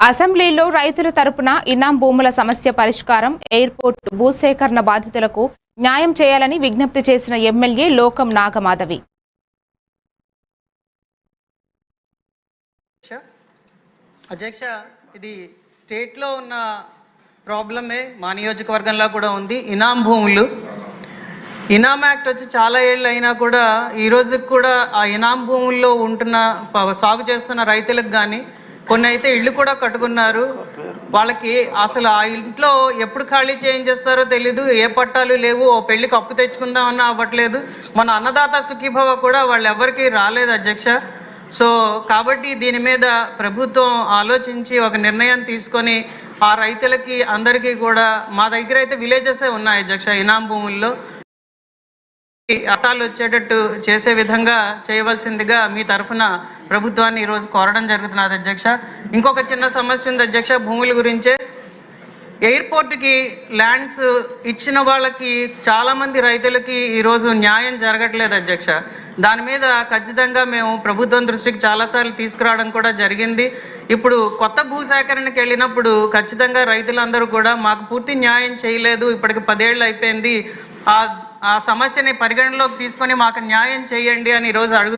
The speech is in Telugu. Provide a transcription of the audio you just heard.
అసెంబ్లీలో రైతుల తరపున ఇనాం భూముల సమస్య పరిష్కారం ఎయిర్పోర్ట్ భూసేకరణ బాధితులకు న్యాయం చేయాలని విజ్ఞప్తి చేసిన ఎమ్మెల్యే లోకం నాగమాధవి. అధ్యక్ష ఇది స్టేట్లో ఉన్న ప్రాబ్లమే మా నియోజకవర్గంలో కూడా ఉంది. ఇనాం భూములు. ఇనాం యాక్ట్ వచ్చి చాలా ఏళ్ళు అయినా కూడా ఈ కూడా ఆ ఇనాం భూముల్లో ఉంటున్న సాగు చేస్తున్న రైతులకు కానీ కొన్ని అయితే ఇళ్ళు కూడా కట్టుకున్నారు. వాళ్ళకి అసలు ఆ ఇంట్లో ఎప్పుడు ఖాళీ చేయించేస్తారో తెలీదు ఏ పట్టాలు లేవు ఓ పెళ్ళికి అప్పు తెచ్చుకుందామన్నా అవ్వట్లేదు. మన అన్నదాత సుఖీభవ కూడా వాళ్ళు ఎవరికి రాలేదు అధ్యక్ష. సో కాబట్టి దీని మీద ప్రభుత్వం ఆలోచించి ఒక నిర్ణయం తీసుకొని ఆ రైతులకి అందరికీ కూడా మా దగ్గర అయితే విలేజెసే ఉన్నాయి అధ్యక్ష ఇనాం భూముల్లో. అటాలు అట్టాలు వచ్చేటట్టు చేసే విధంగా చేయవలసిందిగా మీ తరఫున ప్రభుత్వాన్ని ఈరోజు కోరడం జరుగుతున్నది అధ్యక్ష. ఇంకొక చిన్న సమస్య ఉంది అధ్యక్ష భూముల గురించే. ఎయిర్పోర్ట్కి ల్యాండ్స్ ఇచ్చిన వాళ్ళకి చాలామంది రైతులకి ఈరోజు న్యాయం జరగట్లేదు అధ్యక్ష. దాని మీద ఖచ్చితంగా మేము ప్రభుత్వం దృష్టికి చాలాసార్లు తీసుకురావడం కూడా జరిగింది. ఇప్పుడు కొత్త భూసేకరణకి వెళ్ళినప్పుడు ఖచ్చితంగా రైతులందరూ కూడా మాకు పూర్తి న్యాయం చేయలేదు ఇప్పటికి పదేళ్ళు అయిపోయింది. ఆ ఆ సమస్యని పరిగణలోకి తీసుకొని మాకు న్యాయం చేయండి అని ఈరోజు అడుగు